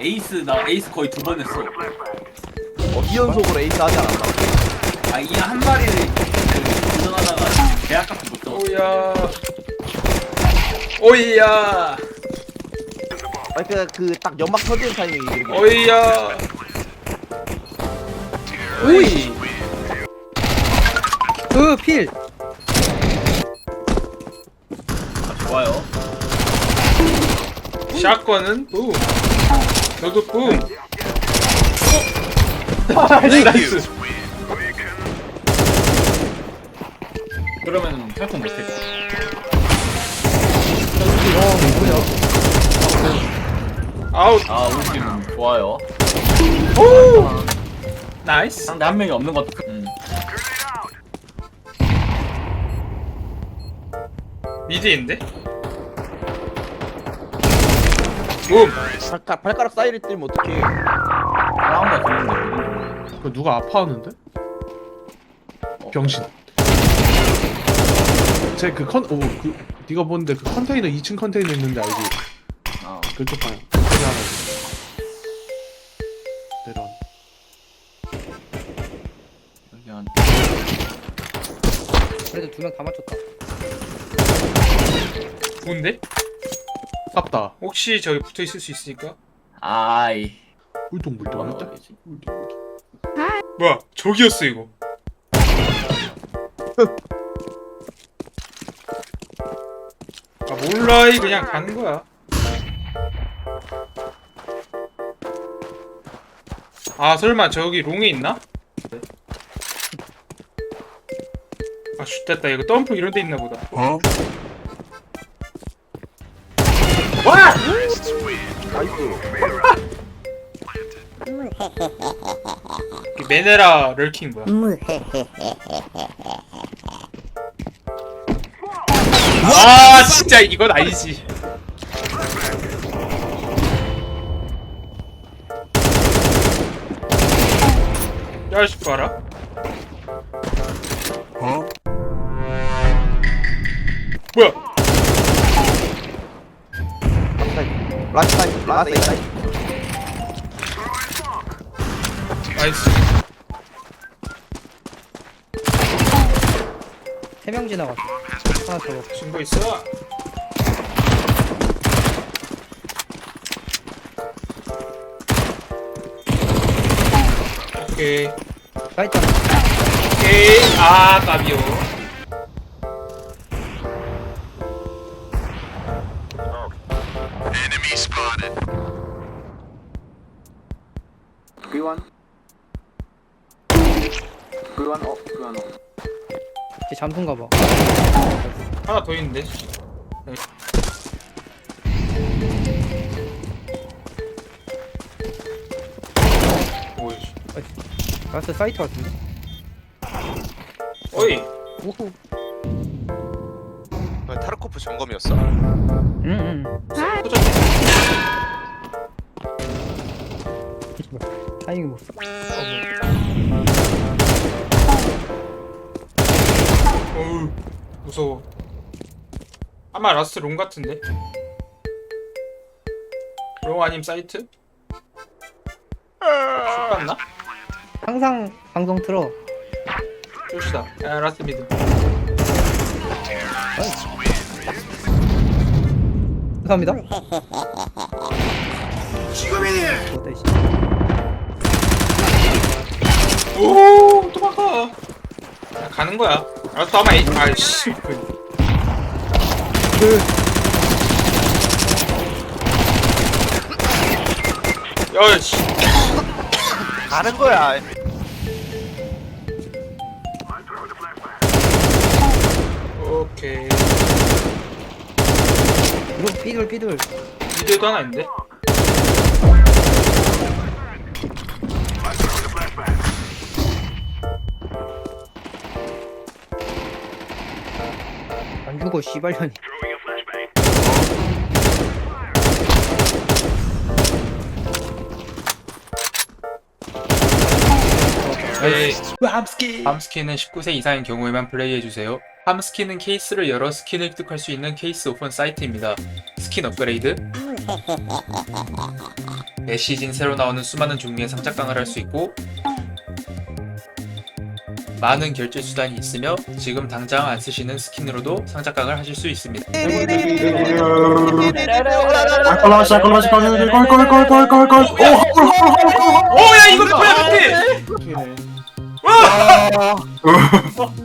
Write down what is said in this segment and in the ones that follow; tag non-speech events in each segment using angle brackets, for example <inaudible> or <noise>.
에이스 나 에이스 거의 두 번 했어. 어, 2연속으로 에이스 하지 않았나? 아이한 마리를 그 도전하다가 대학 같은 못 써. 오야. 오이야. 아니 그딱 연막 터지는 타이밍이 이렇게 오이야. 오이. 그 필. 좋아요. 샷건은 붐. 붐. 어? 나이스. 그러면 탈풍 못해. 아웃. 아 우리 팀 좋아요. 오. 나이스. 상대 한 명이 없는 것도 큰. 음. 미드인데? 붐. 발가락, 발가락 사이를 뜨면 어떡해 하나만 들리는데. 그 누가 아파하는데? 병신. 쟤그컨 오 그 네가 보는데 그 컨테이너 2층 컨테이너 있는데 알지? 아 그쪽 방향. 거기 하나 있어. 내려와. 여기 한. 그래도 두 명 다 맞췄다. 좋은데? 깝다. 혹시 저기 붙어 있을 수 있으니까? 아이. 울동 물동 뭐라 했다. 그러지? 울동 울동. 뭐야? 저기였어 이거. 아 몰라 이 그냥 가는 거야. 아 설마 저기 롱에 있나? 아 슛됐다 이거 점프 이런 데 있나 보다. 나 이스 이 메네라 럴킹 뭐야? 아 진짜 이건 아니지. 야식 봐라. 뭐야? 라이트 사이트 라이트 사이트 나이스. 세명 지나갔어. 하나 더. 신고 있어. 오케이. 하나. 오케이. 아, 까비오. V1 V1 어 V1 어 쟤 잠수인가 봐. 하나 더 있는데. 오이. 라스트 사이트 같은데? 오이. 오호. 타르코프 점검이었어? 응, 응. 타이밍 못 써. 어우. 무서워. 아마 라스트 롱 같은데. 롱 아님 사이트? 슛봤나? 항상 방송 틀어. 슛이다. 야, 라스트 미드. 감사합니다. 지금이니! 어때, 씨. 오, 도망가. 야, 가는 거야. 라스트 아마 이, 아이씨. 야, 씨. 가는 거야. 오케이. 이거 삐둘, 삐둘. 미드에도 하나 있는데? 안 죽어, 씨발년이. 네. 함스킨은 19세 이상인 경우에만 플레이해주세요. 함스킨은 케이스를 열어 스킨을 획득할 수 있는 케이스 오픈 사이트입니다. 스킨 업그레이드, <laughs> 매 시즌 새로 나오는 수많은 종류의 상작강을 할 수 있고 많은 결제 수단이 있으며 지금 당장 안 쓰시는 스킨으로도 상작강을 하실 수 있습니다. 오야 이거 뭐야 밑에!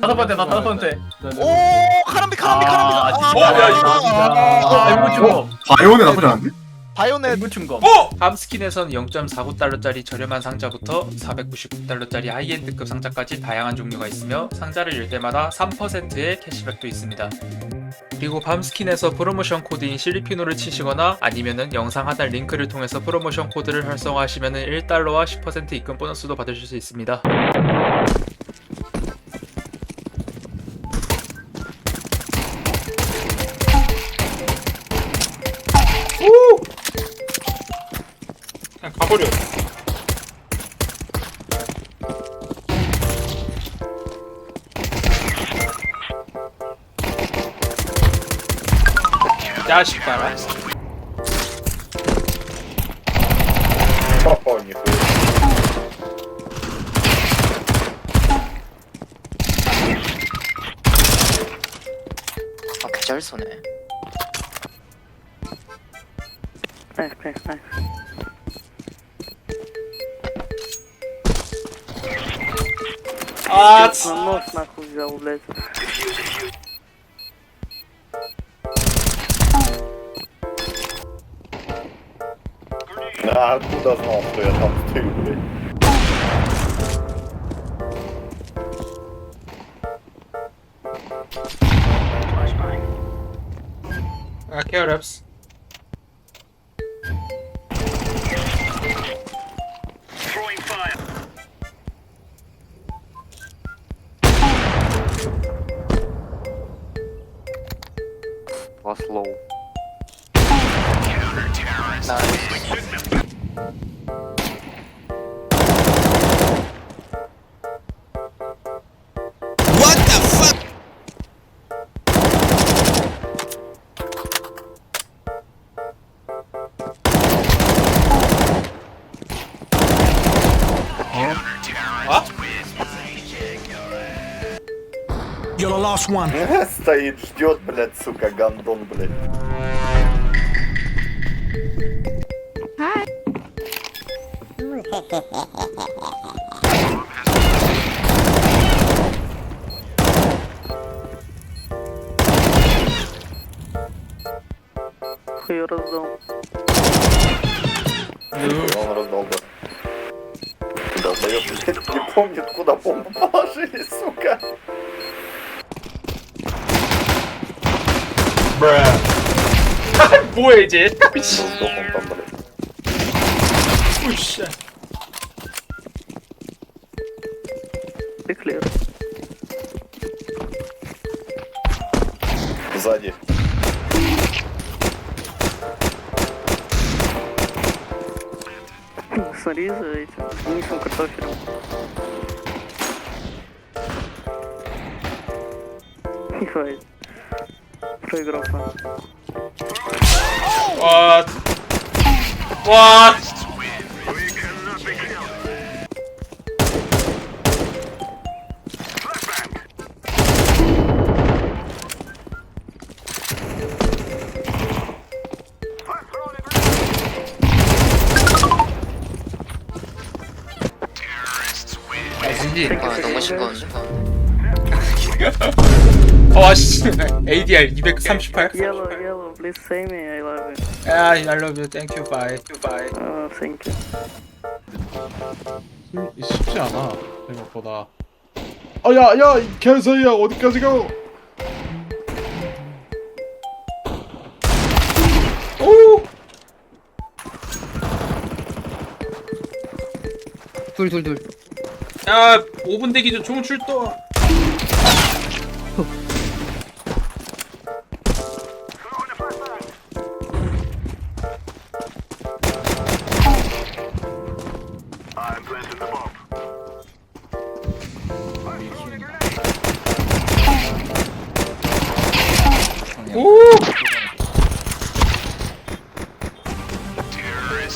다섯 번째 나 다섯 번째 오 카람비 카람비 카람비. 아, 진짜. 어, 야, 이거 엠부 충검 바이오네 나쁘지 않은데? 바이오넷 엠부 충검 오! 함스킨에선 0.49달러짜리 저렴한 상자부터 499달러짜리 하이엔드급 상자까지 다양한 종류가 있으며 상자를 열 때마다 3%의 캐시백도 있습니다. 그리고 밤스킨에서 프로모션 코드인 실리피노를 치시거나 아니면은 영상 하단 링크를 통해서 프로모션 코드를 활성화하시면은 1달러와 10% 입금 보너스도 받으실 수 있습니다. 버려. 자식 봐라. 아, 개잘 쏘네. Nice, nice, nice. 아, На нос нахуй взял, блядь. А откуда знал, что я там стою, блядь? 아, <laughs> Стоит, ждет, блядь, сука, гандон, блядь. Хуй раздал. Он раздал, да. Блядь, не помнит, куда бомбу положили, сука. bruh. Boy, dude. Слушай. Ты клер. Сзади. Смотри за этим низким картофелем. Не хватит. 프레그라판 와. 와. 아, 너무 시끄러워, 시끄러워. <laughs> 데. 와 씨. ADR 238. Yellow, yellow, please say me, I love you. 야, I love you. Thank you. Bye. Bye. Uh, thank you. 힘- 쉽지 않아 생각보다. 아야야 개소리야 어디까지 가? 오! 둘, 둘, 둘. 야, 5분 대기 전 총 출동.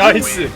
오! 나이스